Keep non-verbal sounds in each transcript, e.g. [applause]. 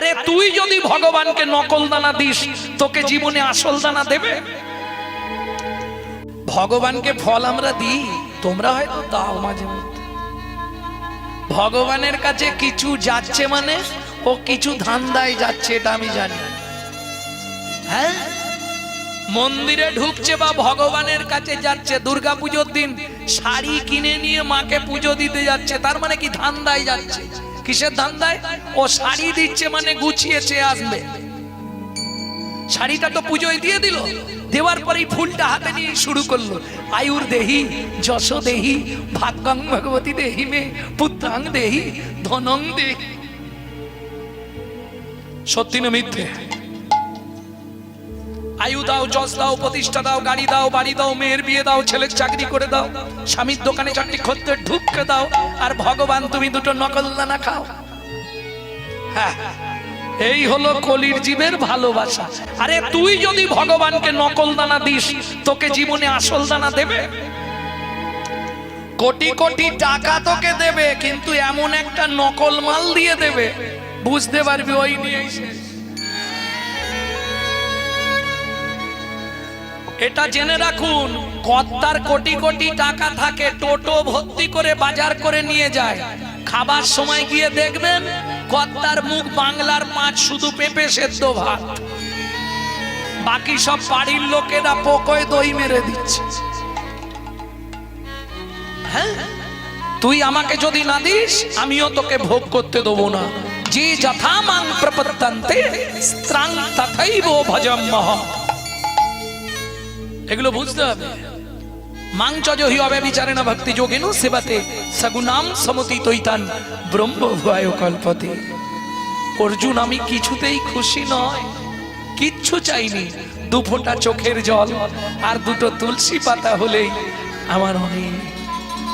আরে তুই যদি ভগবানকে নকল দানা দিস, তোকে জীবনে আসল দানা দেবে? ভগবানকে ফল আমরা দিই, তোমরা হয়তো দাও মাঝে মধ্যে। ভগবানের কাছে কিছু যাচ্ছে মানে ও কিছু ধান্দায় যাচ্ছে, এটা আমি জানি। হ্যাঁ? মন্দিরে ঢুকছে বা ভগবানের কাছে যাচ্ছে দুর্গা পুজোর দিন শাড়ি কিনে নিয়ে মাকে পুজো দিতে যাচ্ছে, তার মানে কি ধান্দায় যাচ্ছে? কিসের ধান্দায়? ও শাড়ি দিচ্ছে মানে গুছিয়েছে আসবে। শাড়িটা তো পুজোয় দিয়ে দিল। দেওয়ার পরেই ফুলটা হাতে নিয়ে শুরু করল। আয়ুর দেহি, যশ দেহি, ভাগ্যাং ভগবতী দেহি মে, পুত্রাং দেহি, ধনং দেহি। সত্যি না মিথ্যে? আয়ু দাও, যশ দাও, প্রতিষ্ঠা দাও, গাড়ি দাও, বাড়ি দাও, মেয়ের বিয়ে দাও, ছেলের চাকরি করে দাও, স্বামীর দোকানে চারটি খদ্দের ঢুককে দাও, আর ভগবান তুমি দুটো নকল দানা খাও। হ্যাঁ এই হলো কলির জীবের ভালোবাসা। আরে তুই যদি ভগবানকে নকল দানা দিস, তোকে জীবনে আসল দানা দেবে। কোটি কোটি টাকা তোকে দেবে, কিন্তু এমন একটা নকল মাল দিয়ে দেবে। বুঝতে পারবি ওই নিয়ে এটা জেনে রাখুন কর্তার কোটি কোটি টাকা থাকে, টোটো ভর্তি করে বাজার করে নিয়ে যায়। খাবার সময় গিয়ে দেখবেন কর্তার মুখ বাংলার মাছ শুধু পেঁপে সেদ্ধ ভাত। বাকি সব বাড়ির লোকেরা পোকয় দই মেরে দিচ্ছে। হ্যাঁ? তুই আমাকে যদি না দিস, আমিও তোকে ভোগ করতে দেবো না। যে যথা মাং প্রপত্তান্তে, স্ত্রাং তথৈব ভজম এগুলো বুঝতে হবে। মাংচজ হি হবে বিচারে না ভক্তি যোগেন সেবাতে সগুনাম সমতি তৈতান ব্রহ্ম ভয় কল্পতে অর্জুন আমি কিছুতেই খুশি নয়। কিচ্ছু চাইনি। দু ফোঁটা চোখের জল আর দুটো তুলসী পাতা হলেই আমার অনেক।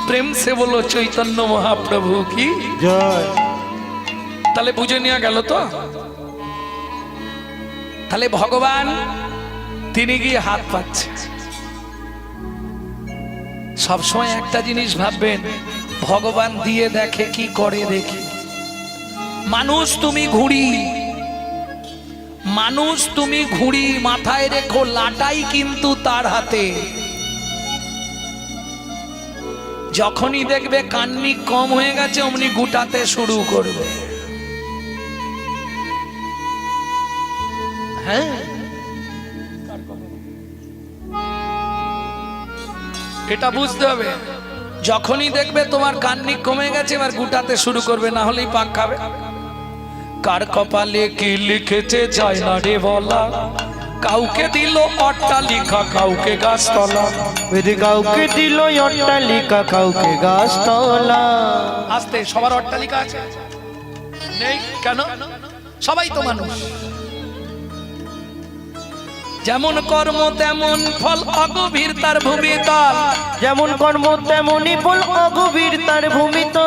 প্রেম সে বলো চৈতন্য মহাপ্রভু কি? জয়। তাহলে বুঝে নেওয়া গেল তো? তাহলে ভগবান তিনি গিয়ে হাত পাচ্ছে? সবসময় একটা জিনিস ভাববেন, ভগবান দিয়ে দেখে কি করে দেখি। মানুষ তুমি ঘুড়ি। মানুষ তুমি ঘুড়ি, মাথায় রেখো লাটাই কিন্তু তার হাতে। যখনই দেখবে কান্নি কম হয়ে গেছে, অমনি গুটাতে শুরু করবে। হ্যাঁ? এটা বুঝতে হবে। যখনই দেখবে তোমার কান্নি কমে গেছে এবার গুটাতে শুরু করবে না হলেই পাক খাবে। কার কপালে কি লিখেছে যায় না রে বলা? কাউকে দিল অট্টালিকা কাউকে গাছতলা। বেদি কাউকে দিল অট্টালিকা কাউকে গাছতলা। আস্তে সবার অট্টালিকা আছে? নেই? কেন? সবাই তো মানুষ। যেমন কর্ম তেমন ফল অগভীর তার ভূমি যেমন কর্ম তেমনই ফল অগভীর তার ভূমি তো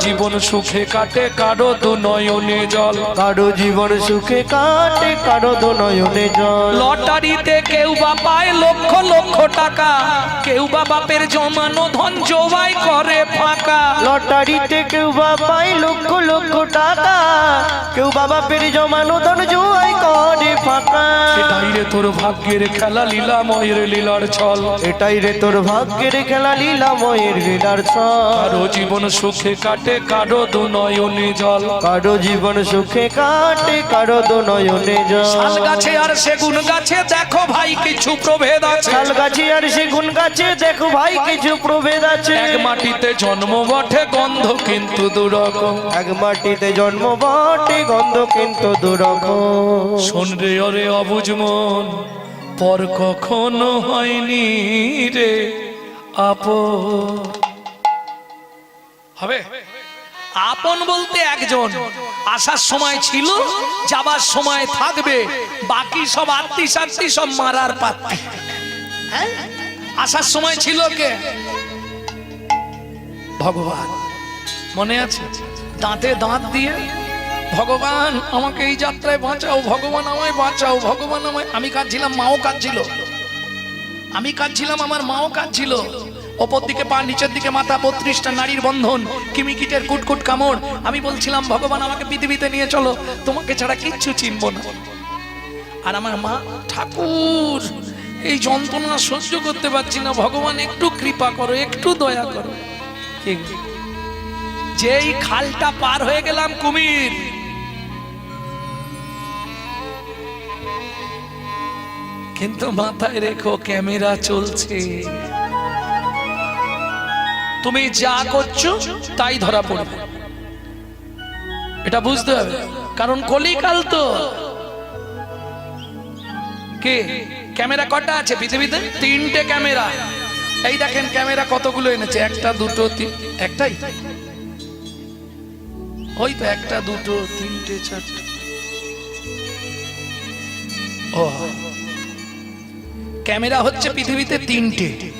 জীবন সুখে কাটে কারও দু নয়নে জল। কারও জীবন সুখে কাটে কারও দনয়নে জল। লটারিতে কেউ বা পায় লক্ষ লক্ষ টাকা। কেউ বা বাপের জমানো ধন জোবাই করে ফাঁকা। লটারিতে কেউ বা পায় লক্ষ লক্ষ টাকা। কেউ বাবা পেরে জমানো ধন জুয়াই করে ফাঁকা। রে তোর ভাগ্যের খেলা লীলাময়ের লীলার ছল। এটাই রে তোর ভাগ্যের খেলা লীলাময়ের লীলার ছল। কারও জীবন সুখে কাটে কারও দু নয়নে জল। কারও জীবন সুখে কাটে কারও দু শাল জল গাছে আর সেগুন গাছে দেখো ভাই কিছু প্রভেদ আছে। শাল গাছে আর সেগুন গাছে দেখো ভাই কিছু প্রভেদ আছে। এক মাটিতে জন্ম বটে গন্ধ কিন্তু দুরকম। এক মাটিতে জন্ম বটে গন্ধ কিন্তু দুরকম। শোন রে অরে অবুজ মন। পর কখনো হয়নি রে আপন। হবে? আপন বলতে একজন। আসার সময় ছিল, যাবার সময় থাকবে, বাকি সব আত্মি সাত্তি সব মারার পাত্তি হ্যাঁ? আসার সময় ছিল কে? ভগবান। মনে আছে? দাঁতে দাঁত দিয়ে ভগবান, আমাকে এই যাত্রায় বাঁচাও, ভগবান আমায় বাঁচাও, ভগবান আমায়। আমি কাঁদছিলাম, মাও কাঁদছিল। আমি কাঁদছিলাম, আমার মাও কাঁদছিল। ওপর দিকে পা, নিচের দিকে মাথা, বত্রিশটা নারীর বন্ধন, কিমিকিটের কুটকুট কামড়। আমি বলছিলাম, ভগবান, আমাকে পৃথিবীতে নিয়ে চলো। তোমাকে ছাড়া কিচ্ছু চিনব না। আর আমার মা, ঠাকুর, এই যন্ত্রণা সহ্য করতে পারছি না। ভগবান, একটু কৃপা করো, একটু দয়া করো। যেই খালটা পার হয়ে গেলাম কুমির কিন্তু মাথায় রেখো, ক্যামেরা চলছে। তুমি যা করছ, তাই ধরা পড়বে। এটা বুঝতে হবে। কারণ কলিকাল তো। কে? ক্যামেরা কটা আছে পৃথিবীতে? তিনটে ক্যামেরা। এই দেখেন ক্যামেরা কতগুলো এনেছে? একটা, দুটো একটাই? ওই তো একটা, দুটো, তিনটে, চারটে। ও ক্যামেরা হচ্ছে পৃথিবীতে তিনটে।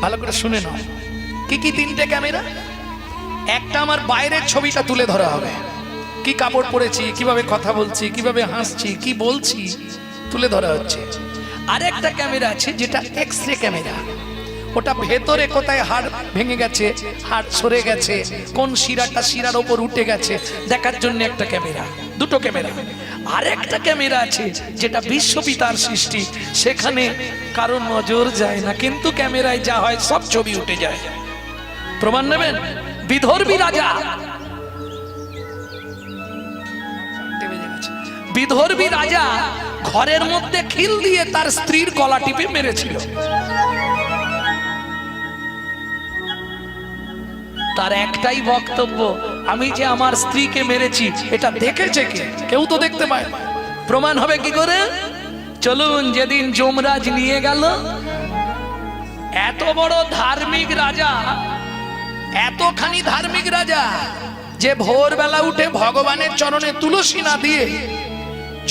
ভালো করে শুনে নাও। কি কি তিনটে ক্যামেরা? একটা আমার বাইরের ছবিটা তুলে ধরা হবে। কি কাপড় পরেছি, কীভাবে কথা বলছি, কীভাবে হাসছি, কি বলছি, তুলে ধরা হচ্ছে। আরেকটা ক্যামেরা আছে যেটা এক্স রে ক্যামেরা। ওটা ভেতরে কোথায় হাড় ভেঙে গেছে? হাড় সরে গেছে। কোন শিরাটা শিরার ওপর উঠে গেছে? দেখার জন্য একটা ক্যামেরা, দুটো ক্যামেরা। আরেকটা ক্যামেরা আছে, যেটা বিশ্বপিতার সৃষ্টি। সেখানে কারও নজর যায় না, কিন্তু ক্যামেরায় যা হয় সব ছবি উঠে যায়। প্রমাণ নেবেন? বিধর্বী রাজা। বিধর্বী রাজা ঘরের মধ্যে খিল দিয়ে তার স্ত্রীর গলা টিপে মেরেছিল। তার একটাই বক্তব্য, আমি যে আমার স্ত্রীকে মেরেছি, এটা দেখেছে কে? কেউ তো দেখতে পায়। প্রমাণ হবে কি করে? চলুন যেদিন যমরাজ নিয়ে গেল, এত বড় ধার্মিক রাজা, এতখানি ধার্মিক রাজা, যে ভোরবেলা উঠে ভগবানের চরণে তুলসী না দিয়ে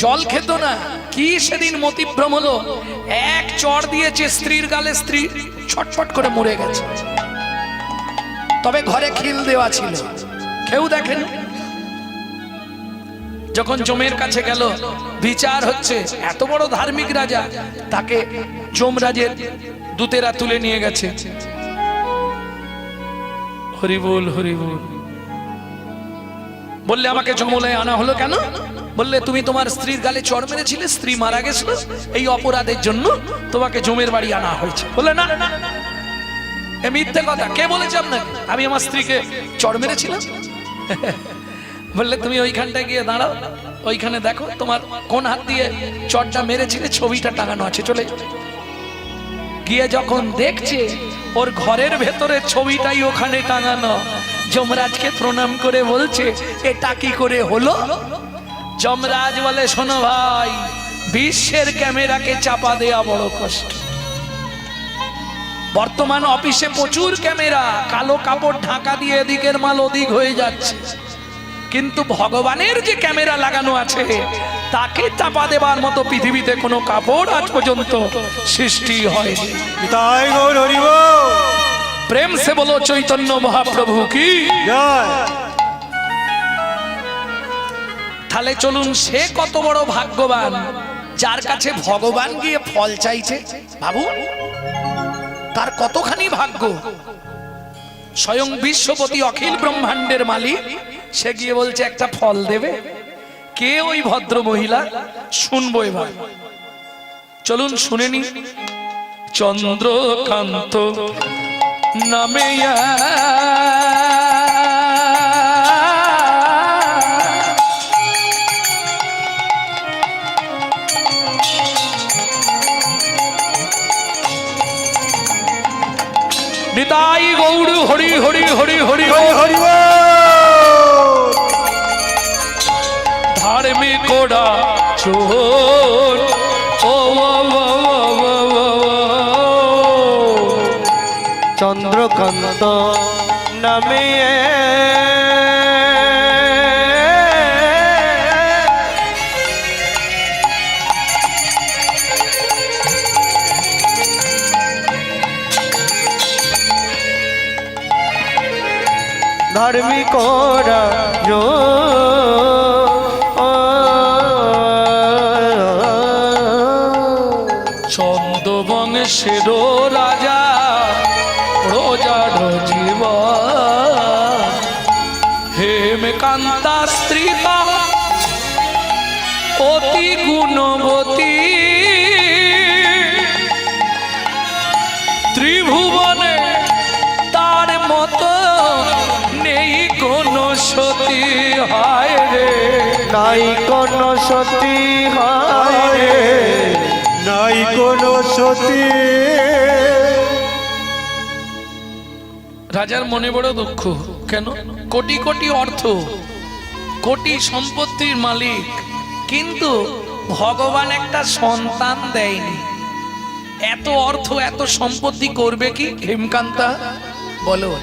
জল খেত না, কি সেদিন মতিভ্রম হলো? এক চড় দিয়েছে স্ত্রীর গালে, স্ত্রী ছটফট করে মরে গেছে। তবে ঘরে খিল দেওয়া ছিল। কেউ দেখেন? যখন জমের কাছে গেল বিচার হচ্ছে এত বড় ধার্মিক রাজা তাকে যমরাজের দূতেরা তুলে নিয়ে গেছে। হরিবুল হরিবুল। বললে আমাকে জমলায় আনা হলো কেন? বললে তুমি তোমার স্ত্রীর গালে চড় মেরেছিলে স্ত্রী মারা গেছিল এই অপরাধের জন্য তোমাকে জমের বাড়ি আনা হয়েছে। না, না, এ মিথ্যে কথা। কে বলেছে আপনাকে? আমি আমার স্ত্রীকে চড় মেরেছিলাম? [laughs] বললে, তুমি ওইখানটায় গিয়ে দাঁড়াও। ওইখানে দেখো, তোমার কোন হাত দিয়ে চড়টা মেরেছিলে, ছবিটা টাঙানো আছে। চলে গিয়ে যখন দেখছে, ওর ঘরের ভেতরে ছবিটাই ওখানে টাঙানো। যমরাজকে প্রণাম করে বলছে, এটা কি করে হলো? যমরাজ বলে, শোনো ভাই, বিশ্বের ক্যামেরাকে চাপা দেয়া বড় কষ্ট। বর্তমান অফিসে প্রচুর ক্যামেরা কালো কাপড় ঢাকা দিয়ে এদিকের মাল ওদিক হয়ে যাচ্ছে। কিন্তু ভগবানের যে ক্যামেরা লাগানো আছে তাকে চাপা দেবার মতো পৃথিবীতে কোনো কাপড় আজ পর্যন্ত সৃষ্টি হয়নি। প্রেম সে বলো চৈতন্য মহাপ্রভু কি? তাহলে চলুন সে কত বড় ভাগ্যবান যার কাছে ভগবান গিয়ে ফল চাইছে। বাবু তার কতখানি ভাগ্য? স্বয়ং বিশ্বপতি অখিল ব্রহ্মাণ্ডের মালিক। সে গিয়ে বলছে, একটা ফল দেবে। কে ওই ভদ্র মহিলা? শুনব এবার। চলুন, শুনে নি। চন্দ্রকান্ত নামে হরি হরি হরি হরি হরি হরিব ধার্মিক ওরা চোর। ও। চন্দ্রকান্ত নামে আর্মি করা রো। চন্দ রাজা রোজা রোজীবন সতী হায়। নাই কোনো সতী রাজার মনে বড় দুঃখ। কেন? কোটি কোটি অর্থ, কোটি সম্পত্তির মালিক। কিন্তু ভগবান একটা সন্তান দেয়নি। এত অর্থ, এত সম্পত্তি করবে কি হেমকান্তা? বলো।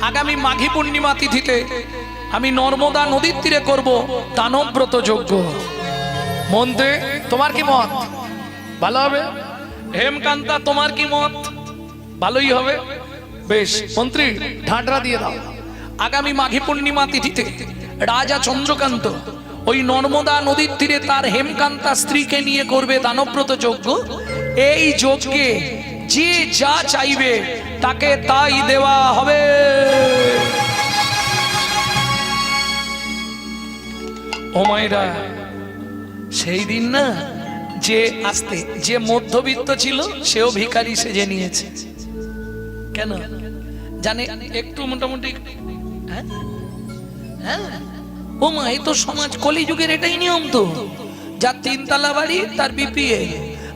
আগামী মাঘী পূর্ণিমা তিথিতে আমি নর্মদা নদীর তীরে করব দানব্রত যজ্ঞ। মন্ত্রে তোমার কি মত? ভালো হবে? হেমকান্তা তোমার কি মত? ভালোই হবে। বেশ মন্ত্রী ঢাঁটরা দিয়ে দাও। আগামী মাঘী পূর্ণিমা তিথিতে রাজা চন্দ্রকান্ত ওই নর্মদা নদীর তীরে তার হেমকান্তা স্ত্রীকে নিয়ে করবে দানব্রত যজ্ঞ। এই যজ্ঞে যে যা চাইবে তাকে তাই দেওয়া হবে। ও মায়েরা সেই দিন না, যে আসতে, যে মধ্যবিত্ত ছিল, সেও ভিখারি সেজে নিয়েছে। কেন? জানে, একটু মোটামুটি হ্যাঁ? হ্যাঁ? ও মা এই তো সমাজ কলিযুগের এটাই নিয়ম তো। যার তিনতলা বাড়ি, তার বিপিএল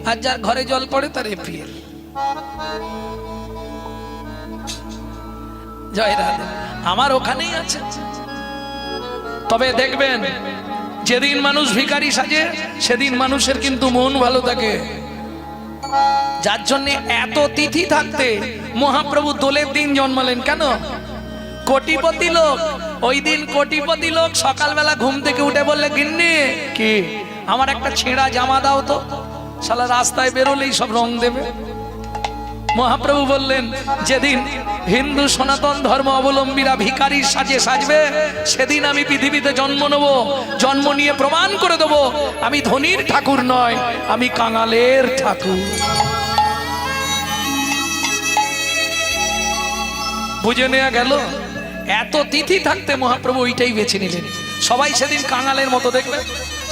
আর যার ঘরে জল পড়ে, তার এপিএল জয় রাধে। আমার ওখানেই আছে। তবে দেখবেন যেদিন মানুষ ভিখারি সাজে সেদিন মানুষের কিন্তু মন ভালো থাকে। যার জন্য এত তিথি থাকতে মহাপ্রভু দোলের দিন জন্মালেন কেন? কোটিপতি লোক ওই দিন কোটিপতি লোক সকালবেলা ঘুম থেকে উঠে বললে গিন্নি কি? আমার একটা ছেঁড়া জামা দাও তো। শালা রাস্তায় বেরোলেই সব রং দেবে। মহাপ্রভু বললেন, যেদিন হিন্দু সনাতন ধর্ম অবলম্বীরা ভিখারি সাজে সাজবে, সেদিন আমি পৃথিবীতে জন্ম নেব, জন্ম নিয়ে প্রমাণ করে দেব, আমি ধনির ঠাকুর নয়, আমি কাঙালের ঠাকুর। বুঝে নেওয়া গেল, এত তিথি থাকতে মহাপ্রভু ওইটাই বেছে নিলেন। সবাই সেদিন কাঙালের মতো দেখবে,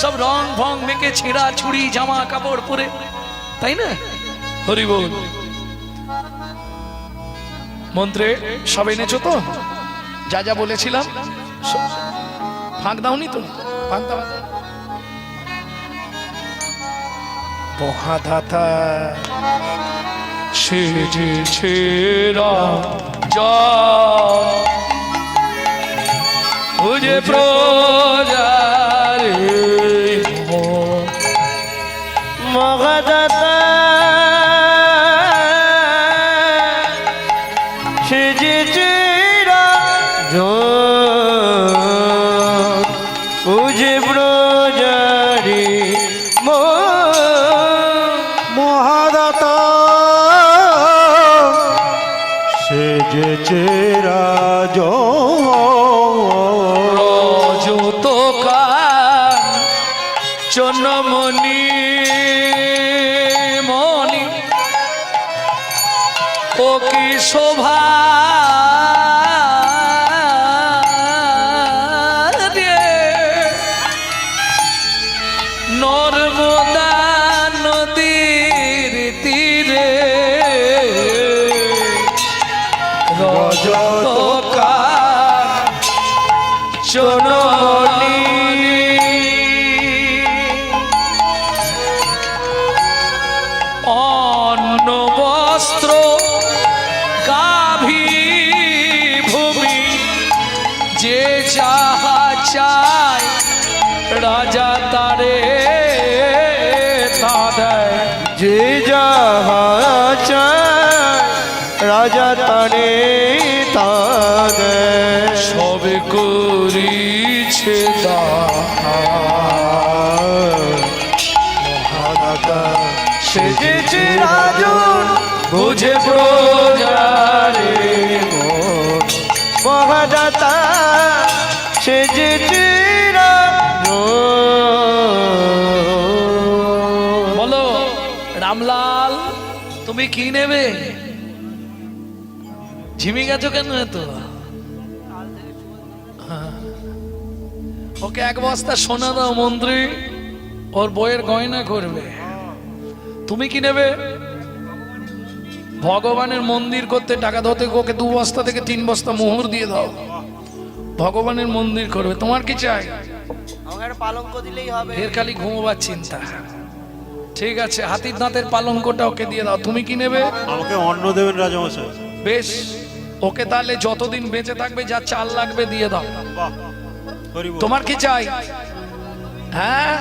সব রং ভং মেকে ছেঁড়া ছুরি, জামা কাপড় পরে। তাই না? হরি বল মন্ত্রে সব এনেছো তো? যা যা বলেছিলাম ফাঁক দাওনি তো? ফাঁক দাও। মহাদাতা বুঝে প্রজারে মন। তারে সব করিছে সেজেছে রাজন বুঝে প্রজারে মহাদাতা সেজেছে বলো রামলাল তুমি কি নেবে? ঝিমি গেছো কেন এত? হ্যাঁ। ওকে এক বস্তা সোনা দাও মন্ত্রী ওর বইয়ের গয়না করবে। তুমি কি নেবে? ভগবানের মন্দির করতে টাকা ধরতে ওকে দু বস্তা থেকে তিন বস্তা মোহর দিয়ে দাও। ভগবানের মন্দির করবে। তোমার কি চাই? পালঙ্ক দিলেই হবে। ফের খালি ঘুমোবার চিন্তা। ঠিক আছে হাতির দাঁতের পালঙ্কটা ওকে দিয়ে দাও। তুমি কি নেবে? আমাকে অন্ন দেবেন রাজামশাই। বেশ। ওকে তাহলে যতদিন বেঁচে থাকবে, যা চাল লাগবে দিয়ে দাও। তোমার কি চাই? হ্যাঁ?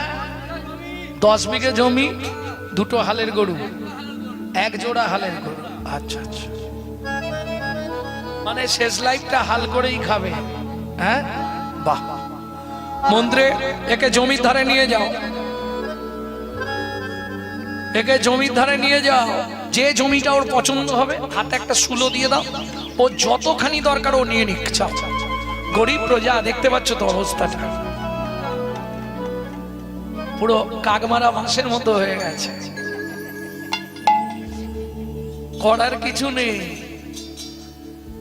দশ বিঘে জমি, দুটো হালের গরু, এক জোড়া হালের গরু। আচ্ছা আচ্ছা। মানে শেষ লাইফটা হাল করেই খাবে। হ্যাঁ? বাহ। মন্ত্রে, একে জমির ধারে নিয়ে যাও। একে জমির ধারে নিয়ে যাও। যে জমিটা ওর পছন্দ হবে, হাতে একটা সুলো দিয়ে দাও। ও যতখানি দরকার ও নিয়ে নিক গরিব প্রজা, দেখতে পাচ্ছ তো অবস্থাটা। পুরো কাকমারা বাঁশের মতো হয়ে গেছে। করার কিছু নেই।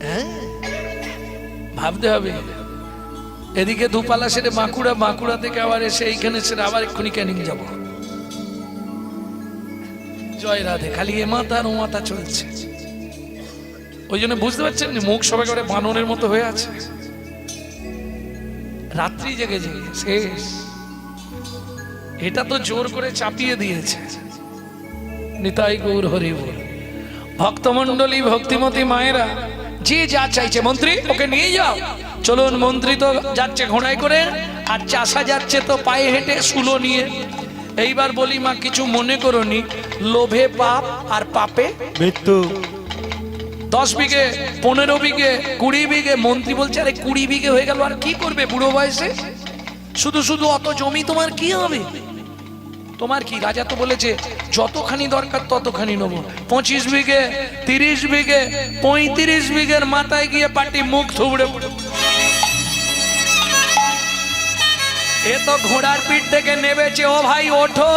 হ্যাঁ? ভাবতে হবে। এদিকে দুপালা সেরে বাঁকুড়া বাঁকুড়া থেকে আবার এসে এইখানে সেরে আবার এক্ষুনি ক্যানিং যাব। জয় রাধে, খালি এ মাথা আর ও মাথা চলছে। ওই জন্য বুঝতে পারছেন যে মুখ সবাই করে বানরের মতো হয়ে আছে। রাত্রি জেগে জেগে, শেষ। এটা তো জোর করে চাপিয়ে দিয়েছে। নিতাই গৌর হরি বল। ভক্তমন্ডলী ভক্তিমতী মায়েরা, যে যা চাইছে, মন্ত্রী, ওকে নিয়ে যাও। চলুন, মন্ত্রী তো যাচ্ছে ঘোড়ায় করে, আর চাষা যাচ্ছে তো পায়ে হেঁটে সুলো নিয়ে। এইবার বলি মা, কিছু মনে করনি লোভে পাপ আর পাপে মৃত্যু। দশ বিঘে, পনেরো বিঘে, কুড়ি বিঘে, মন্ত্রী বলছে, আরে কুড়ি বিঘে হয়ে গেল, আর কি করবে বুড়ো বয়সে? শুধু শুধু অত জমি তোমার কি হবে? তোমার কি? রাজা তো বলেছে, যতখানি দরকার ততখানি নেব। পঁচিশ বিঘে, তিরিশ বিঘে, পঁয়ত্রিশ বিঘের মাথায় গিয়ে পাটি মুখ থুবড়ে। এ তো ঘোড়ার পিঠ থেকে নেবেছে, ও ভাই, ওঠো।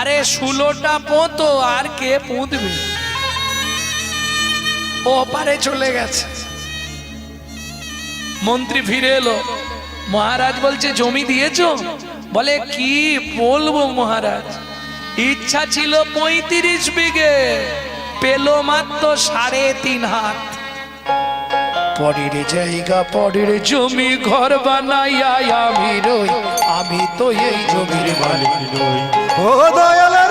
আরে, ষোলোটা পোতো, আর কে পুঁতবে? ও পারে চলে গেছে। মন্ত্রী ফিরে এলো। মহারাজ বলছে, জমি দিয়েছ? বলে, কি বলব মহারাজ? ইচ্ছা ছিল পঁয়ত্রিশ বিঘে, পেল মাত্র সাড়ে তিন হাত। পরের জায়গা, পরের জমি ঘর বানাইয়া আমি রই, আমি তো এই জমির মালিক নই। ও দয়াল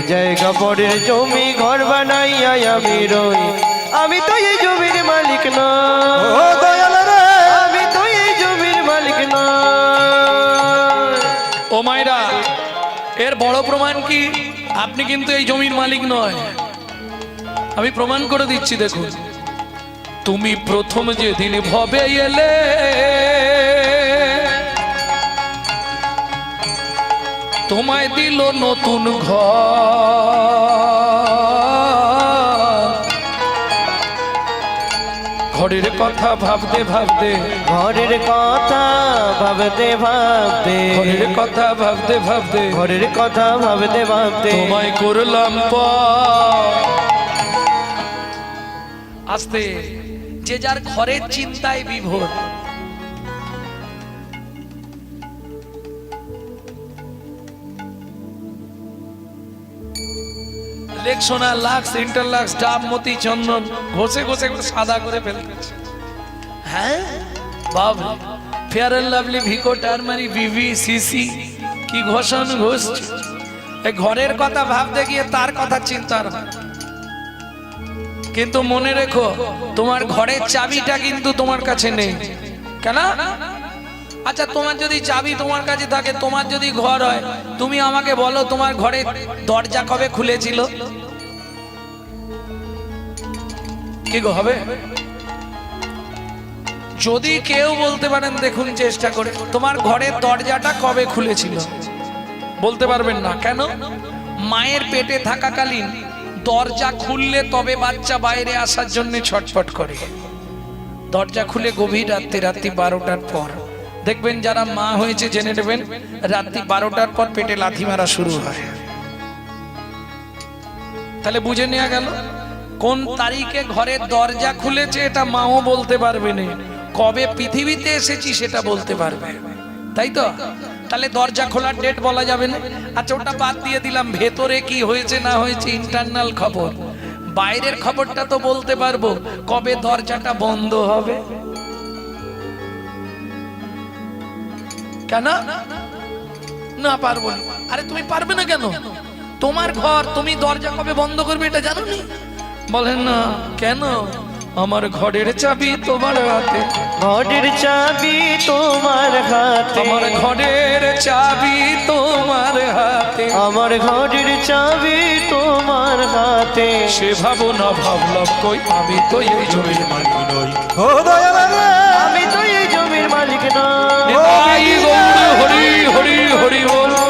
পরের জায়গা পরের জমি ঘর বানাইয়া আমি রই। আমি তো এই জমির মালিক না। ও আমি তো এই জমির মালিক না। ও মাইরা এর বড় প্রমাণ কি? আপনি কিন্তু এই জমির মালিক নয়। আমি প্রমাণ করে দিচ্ছি দেখুন। তুমি প্রথম যেদিন ভবে এলে তোমায় দিল নতুন ঘর ঘরের কথা ভাবতে ভাবতে ঘরের কথা ভাবতে ভাবতে ঘরের কথা ভাবতে ভাবতে ঘরের কথা ভাবতে ভাবতে তোমায় করলাম। আস্তে যে যার ঘরের চিন্তায় বিভোর লেকসোনা লাক্স ইন্টারলাক্স ডাব মতি চন্দন ঘষে ঘষে সাদা করে ফেলতেছে হ্যাঁ? বাবা Fair and Lovely Vicco turmeric বিভি সিসি কি ঘোষণ ঘষছে এই ঘরের কথা ভাবতে গিয়ে তার কথা চিন্তার হয় কিন্তু মনে রেখো তোমার ঘরের চাবিটা কিন্তু তোমার কাছে নেই। কেন? আচ্ছা তোমার যদি চাবি তোমার কাছে থাকে তোমার যদি ঘর হয় তুমি আমাকে বলো তোমার ঘরে দরজা কবে খুলেছিল? কি গো হবে? যদি কেউ বলতে পারেন, দেখুন চেষ্টা করে, তোমার ঘরের দরজাটা কবে খুলেছিল? বলতে পারবেন না। কেন? মায়ের পেটে থাকাকালীন দরজা খুললে তবে বাচ্চা বাইরে আসার জন্য ছটফট করে। দরজা খুলে গভীর রাত্রি রাত্রি বারোটার পর। দেখবেন যারা মা হয়েছে, জেনে নেবেন, রাত্রি বারোটার পর পেটে লাথি মারা শুরু হয়। তাহলে বুঝে নেওয়া গেল? কোন তারিখে ঘরের দরজা খুলেছে এটা মাও বলতে পারবে না। কবে পৃথিবীতে এসেছি সেটা বলতে পারবে। তাই তো? তাহলে দরজা খোলার ডেট বলা যাবে না? আচ্ছা ওটা বাদ দিয়ে দিলাম। ভেতরে কি হয়েছে, না হয়েছে ইন্টারনাল খবর। বাইরের খবরটা তো বলতে পারব। কবে দরজাটা বন্ধ হবে? কেন? না পারব আরে তুমি পারবে না কেন? তোমার ঘর, তুমি দরজা কবে বন্ধ করবে এটা জানো নি? বলেন না কেন? আমার ঘরের চাবি তোমার হাতে। ঘরের চাবি তোমার হাতে। আমার ঘরের চাবি তোমার হাতে। আমার ঘরের চাবি তোমার হাতে। সে ভাবো না ভাবলাম কই আমি তো এই জমির মালিক নই। ও আমি তো এই জমির মালিক না হরি হরি হরি বল।